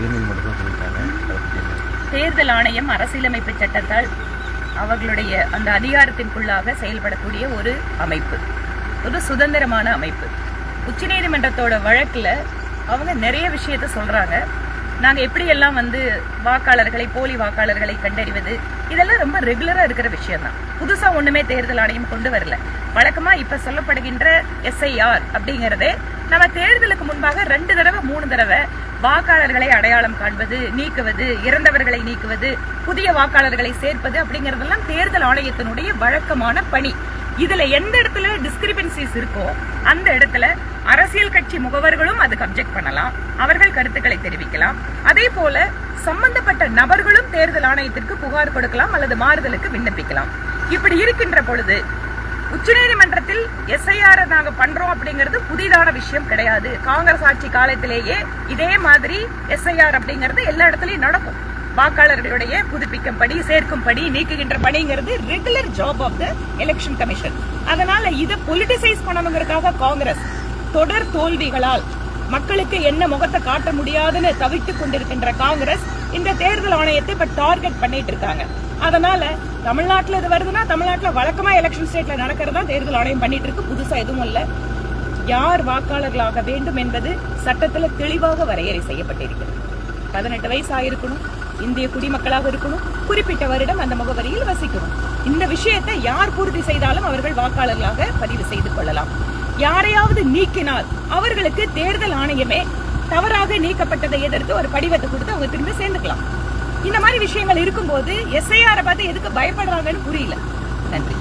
உயர்நீதிமன்றத்தில் சொல்லியிருக்காங்க தேர்தல் ஆணையம் அரசியலமைப்பு சட்டத்தால் அவர்களுடைய அந்த அதிகாரத்திற்குள்ளாக செயல்படக்கூடிய ஒரு அமைப்பு. ஒரு சுதந்திரமான அமைப்பு. உச்சநீதிமன்றத்தோட வழக்குல அவங்க நிறைய விஷயத்த சொல்றாங்க. நாங்க எப்படியெல்லாம் வந்து வாக்காளர்களை போலி வாக்காளர்களை கண்டறிவது இதெல்லாம் ரொம்ப ரெகுலரா இருக்கிற விஷயம்தான். புதுசாக புதுசா ஒண்ணுமே தேர்தல் ஆணையம் கொண்டு வரல. வழக்கமா இப்ப சொல்லப்படுகின்ற எஸ்ஐஆர் அப்படிங்கிறதே நம்ம தேர்தலுக்கு முன்பாக ரெண்டு தடவை மூணு தடவை வாக்காளர்களை அடையாளம் காண்பது நீக்குவது இறந்தவர்களை நீக்குவது புதிய வாக்காளர்களை சேர்ப்பது அப்படிங்கறதெல்லாம் தேர்தல் ஆணையத்தினுடைய வழக்கமான பணி. இதுல எந்த இடத்துல டிஸ்கிரிபன்சிஸ் இருக்கோ அந்த இடத்துல அரசியல் கட்சி முகவர்களும் அதுக்கு அப்செக்ட் பண்ணலாம். அவர்கள் கருத்துக்களை தெரிவிக்கலாம். அதே போல சம்பந்தப்பட்ட நபர்களும் தேர்தல் ஆணையத்திற்கு புகார் கொடுக்கலாம் அல்லது மாறுதலுக்கு விண்ணப்பிக்கலாம். இப்படி இருக்கின்ற பொழுது உச்சநீதிமன்றத்தில் எஸ்ஐஆர் நாங்க பண்றோம் அப்படிங்கிறது புதிதான விஷயம் கிடையாது. காங்கிரஸ் ஆட்சி காலத்திலேயே இதே மாதிரி எஸ்ஐஆர் அப்படிங்கிறது எல்லா இடத்துலயும் நடக்கும். வாக்காளர்களுடைய புதுப்பிக்கும் படி சேர்க்கும் படி நீக்குகின்ற பணிங்கிறது regular job of the election commission அதனால இதை பொலிட்டிசைஸ் பண்ணணுங்கிறதுக்காக காங்கிரஸ் தொடர் தோல்விகளால் மக்களுக்கு என்ன முகத்தை காட்ட முடியாதுன்னு தவித்துக் கொண்டிருக்கின்ற காங்கிரஸ் இந்த தேர்தல் ஆணையத்தை இப்ப டார்கெட் பண்ணிட்டு இருக்காங்க. அதனால தமிழ்நாட்டில் இது வருதுன்னா தமிழ்நாட்டுல வழக்கமா எலெக்ஷன் ஸ்டேட்ல நடக்கிறதா தேர்தல் ஆணையம் பண்ணிட்டு இருக்கு. புதுசாக எதுவும் இல்ல. யார் வாக்காளர்களாக வேண்டும் என்பது சட்டத்துல தெளிவாக வரையறை செய்யப்பட்டிருக்கிறது. பதினெட்டு வயசாக இருக்கணும் இந்திய குடிமக்களாக இருக்கணும் குறிப்பிட்ட வருடம் அந்த முகவரியில் வசிக்கணும். இந்த விஷயத்தை யார் பூர்த்தி செய்தாலும் அவர்கள் வாக்காளர்களாக பதிவு செய்து கொள்ளலாம். யாரையாவது நீக்கினால் அவர்களுக்கு தேர்தல் ஆணையமே தவறாக நீக்கப்பட்டதை எதிர்த்து ஒரு படிவத்தை கொடுத்து அவங்க திரும்ப சேர்ந்துக்கலாம். இந்த மாதிரி விஷயங்கள் இருக்கும்போது எஸ்ஐஆரை பார்த்து எதுக்கு பயப்படுறாங்கன்னு புரியல. நன்றி.